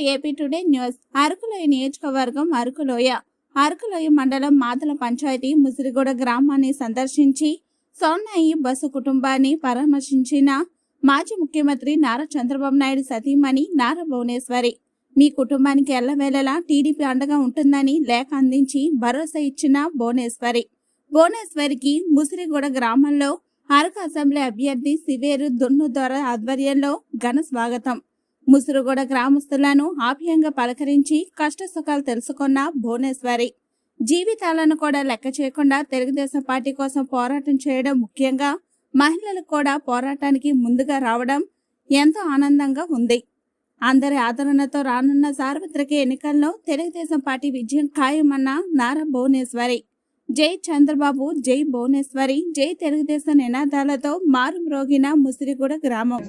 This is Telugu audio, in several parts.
AP today news. అరకులోయ నియోజకవర్గం అరకులోయ. అరకులోయ మండలం మాతల పంచాయతీ ముసిరిగూడ గ్రామాన్ని సందర్శించి సోన్నాయి బస్సు కుటుంబాన్ని పరామర్శించిన మాజీ ముఖ్యమంత్రి నారా చంద్రబాబు నాయుడు సతీమణి నారా భువనేశ్వరి. మీ కుటుంబానికి ఎల్లవేళలా టీడీపీ అండగా ఉంటుందని లేఖ అందించి భరోసా ఇచ్చిన భువనేశ్వరి. భువనేశ్వరికి ముసిరిగూడ గ్రామంలో అరకు అసెంబ్లీ అభ్యర్థి సివేరు దున్ను ద్వారా ఆధ్వర్యంలో ఘన స్వాగతం. ముసురుగూడ గ్రామస్తులను ఆప్యాయంగా పలకరించి కష్ట సుఖాలు తెలుసుకున్న భువనేశ్వరి. జీవితాలను కూడా లెక్క చేయకుండా తెలుగుదేశం పార్టీ కోసం పోరాటం చేయడం ముఖ్యంగా మహిళలు కూడా పోరాటానికి ముందుగా రావడం ఎంతో ఆనందంగా ఉంది. అందరి ఆదరణతో రానున్న సార్వత్రిక ఎన్నికల్లో తెలుగుదేశం పార్టీ విజయం ఖాయమన్న నారా భువనేశ్వరి. జై చంద్రబాబు జై భువనేశ్వరి జై తెలుగుదేశం నినాదాలతో మారుమ్రోగిన ముసిరిగూడ గ్రామం.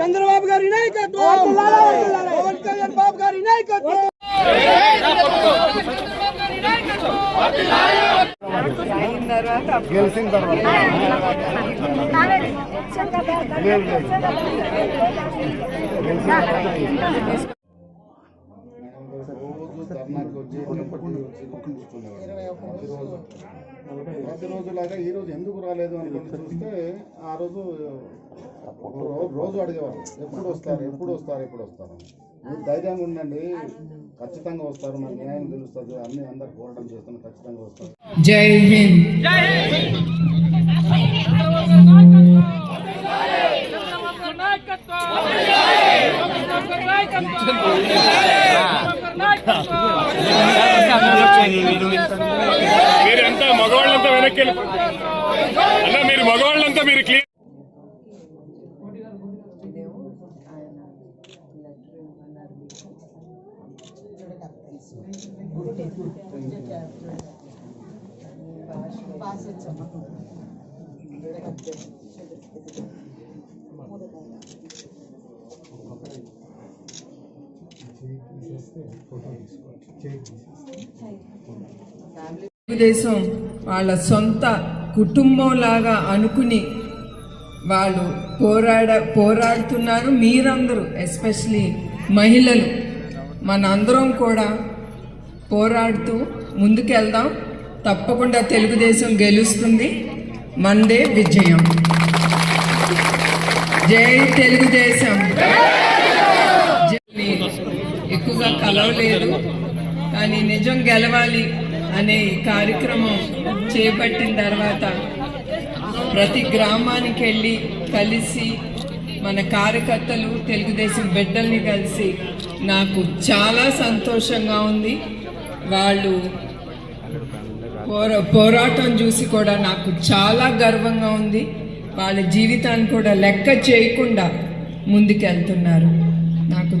చంద్రబాబు గారి నాయకత్వం పవన్ కళ్యాణ్ బాబు గారి నాయకత్వం అయిన తర్వాత అప్పుడు గెలిచిన తర్వాత. ప్రతిరోజు ప్రతిరోజులాగా ఈ రోజు ఎందుకు రాలేదు అనుకుని చూస్తే ఆ రోజు రోజు అడిగేవారు ఎప్పుడు వస్తారు ఎప్పుడు వస్తారు ఎప్పుడు వస్తారు? అని. మీరు ధైర్యంగా ఉండండి ఖచ్చితంగా వస్తారు నాకు న్యాయం తెలుస్తుంది అన్ని అందరు పోరాటం చేస్తాను ఖచ్చితంగా వస్తారు. జై హింద్. మీరంతా మగవాళ్ళంతా వెనక్కి అన్న మీరు మగవాళ్ళంతా మీరు క్లియర్ తెలుగుదేశం వాళ్ళ సొంత కుటుంబంలాగా అనుకుని వాళ్ళు పోరాడ పోరాడుతున్నారు. మీరందరూ ఎస్పెషలీ మహిళలు మనందరం కూడా పోరాడుతూ ముందుకెళ్దాం. తప్పకుండా తెలుగుదేశం గెలుస్తుంది. మందే విజయం. జై తెలుగుదేశం. ఎక్కువగా కలవలేదు. కానీ నిజం గెలవాలి అనే కార్యక్రమం చేపట్టిన తర్వాత ప్రతి గ్రామానికి వెళ్ళి కలిసి మన కార్యకర్తలు తెలుగుదేశం బిడ్డల్ని కలిసి నాకు చాలా సంతోషంగా ఉంది. వాళ్ళు పోరా పోరాటం చూసి కూడా నాకు చాలా గర్వంగా ఉంది. వాళ్ళ జీవితాన్ని కూడా లెక్క చేయకుండా ముందుకెళ్తున్నారు. నాకు